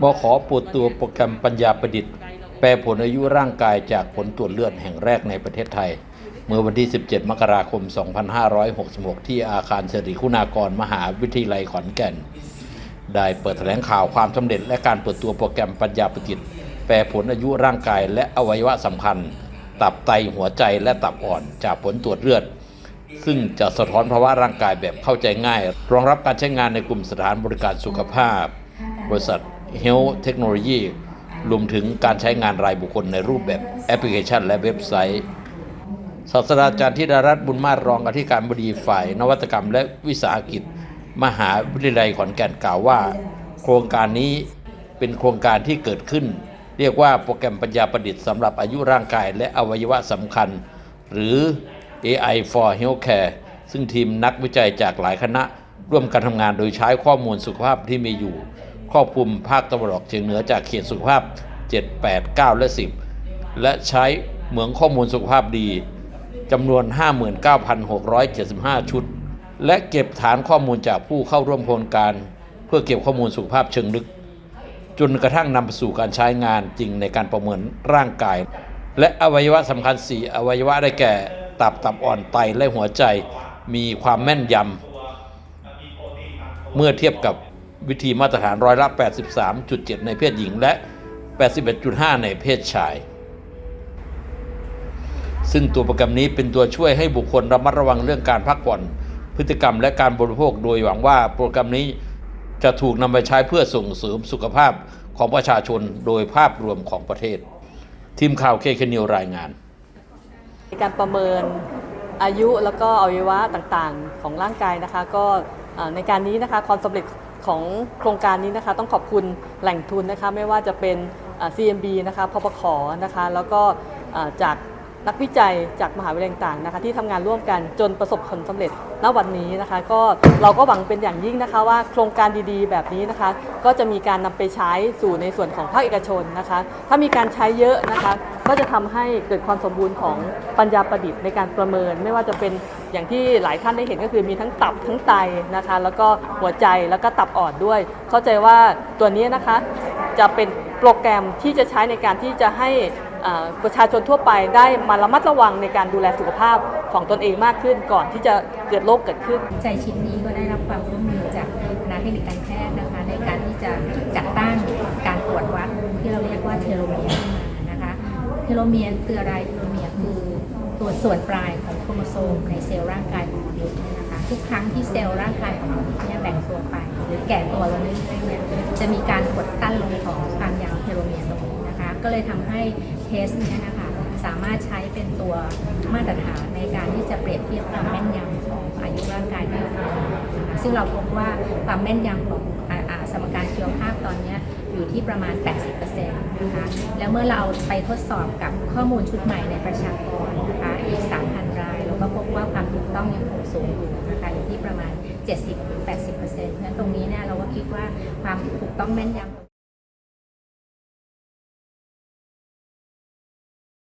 บขอปูดตัวโปรแกรมปัญญาประดิษฐ์ แปลผลอายุร่างกายจากผลตรวจเลือดแห่งแรกในประเทศไทย เมื่อวันที่ 17 มกราคม 2566 ที่อาคารสิริคุณากรมหาวิทยาลัยขอนแก่น ได้เปิดแถลงข่าวความสำเร็จ และการเปิดตัวโปรแกรมปัญญาประดิษฐ์ แปลผลอายุร่างกายและอวัยวะสำคัญ ตับไตหัวใจและตับอ่อนจากผลตรวจเลือดซึ่งจะสะท้อนภาวะร่างกายแบบเข้าใจง่าย รองรับการใช้งานในกลุ่มสถานบริการสุขภาพ บริษัท Health Technology รวมถึงการใช้งานรายบุคคลในรูปแบบแอปพลิเคชันและเว็บไซต์ ศาสตราจารย์ธิดารัตน์บุญมาศรองอธิการบดีฝ่าย นวัตกรรมและวิสาหกิจ มหาวิทยาลัยขอนแก่นกล่าวว่า โครงการนี้เป็นโครงการที่เกิดขึ้น เรียกว่าโปรแกรมปัญญาประดิษฐ์สำหรับอายุร่างกายและอวัยวะสำคัญ หรือ AI for Healthcare ซึ่งทีมนักวิจัยจากหลายคณะร่วมกันทำงานโดยใช้ข้อมูลสุขภาพที่มีอยู่ ครอบคลุมภาคตะวันออกเฉียงเหนือจากเขตสุขภาพ 7 8 9 และ 10 และใช้เหมืองข้อมูลสุขภาพดีจำนวน 59,675 ชุด และเก็บฐานข้อมูลจากผู้เข้าร่วมโครงการ เพื่อเก็บข้อมูลสุขภาพเชิงลึก จนกระทั่งนำไปสู่การใช้งานจริงในการประเมินร่างกาย และอวัยวะสำคัญ 4 อวัยวะได้แก่ ตับตับอ่อนไตและหัวใจมีความแม่นยำเมื่อเทียบกับ วิธีมาตรฐานร้อยละ 83.7 ในเพศหญิงและ 81.5 ในเพศชาย ซึ่งตัวโปรแกรมนี้เป็นตัวช่วยให้บุคคลระมัดระวังเรื่องการพักผ่อน พฤติกรรมและการบริโภคโดยหวังว่าโปรแกรมนี้จะถูกนำไปใช้เพื่อส่งเสริมสุขภาพของประชาชนโดยภาพรวมของประเทศ ทีมข่าวเคคนิวรายงานในการประเมินอายุแล้วก็อวัยวะต่างๆ ของร่างกายนะคะ ก็ในการนี้นะคะความสำเร็จ ของโครงการนี้นะคะต้องขอบคุณแหล่งทุนนะคะไม่ว่าจะเป็น CMB นะคะพปขนะคะแล้วก็จาก นักวิจัยจากมหาวิทยาลัยต่างๆนะคะที่ทำงานร่วมกันจนประสบผลสำเร็จณวันนี้นะคะ ก็เราก็หวังเป็นอย่างยิ่งนะคะว่าโครงการดีๆ แบบนี้นะคะ ก็จะมีการนำไปใช้สู่ในส่วนของภาคเอกชนนะคะ ถ้ามีการใช้เยอะนะคะ ก็จะทำให้เกิดความสมบูรณ์ของปัญญาประดิษฐ์ในการประเมิน ไม่ว่าจะเป็นอย่างที่หลายท่านได้เห็นก็คือมีทั้งตับทั้งไตนะคะ แล้วก็หัวใจแล้วก็ตับอ่อนด้วย เข้าใจว่าตัวนี้นะคะจะเป็นโปรแกรมที่จะใช้ในการที่จะให้ ประชาชนทั่วไปได้มาระมัดระวังในการดูแลสุขภาพของตนเองมากขึ้นก่อนที่จะเกิดโรคเกิดขึ้น ใจชิ้นนี้ก็ได้รับความร่วมมือจากคณะเทคนิคการแพทย์นะคะ ในการที่จะจัดตั้งการตรวจวัดที่เราเรียกว่าเทโลเมียร์ขึ้นมานะคะเทโลเมียร์คืออะไรเทโลเมียร์คือตัวส่วนปลายของโครโมโซมในเซลล์ร่างกายของมนุษย์นะคะทุกครั้งที่เซลล์ร่างกายของมนุษย์เนี่ยแบ่งตัวไป หรือแก่ตัวลงเรื่อยๆเนี่ยจะมีการกดสั้นลงของความยาวเทโลเมียร์ตรงนี้นะคะ ก็เลยทำให้ ทสเนี้นะคะสามารถใช้เป็นตัวมาตรฐานในการที่จะเปรียบเทียบความแม่นยำของอายุร่างกายที่เรานะคะซึ่งเราพบว่าความแม่นยำของอสมการชีวภาพตอนนี้อยู่ที่ประมาณ 80%นะคะแล้วเมื่อเราเอาไปทดสอบกับข้อมูลชุดใหม่ในประชากรนะคะอีก 3,000 รายเราก็พบว่าความถูกต้องยังคงสูงอยู่นะคะอยู่ที่ประมาณ 70-80%เพราะฉะนั้นตรงนี้เนี่ยเราก็คิดว่าความถูกต้องแม่นยำ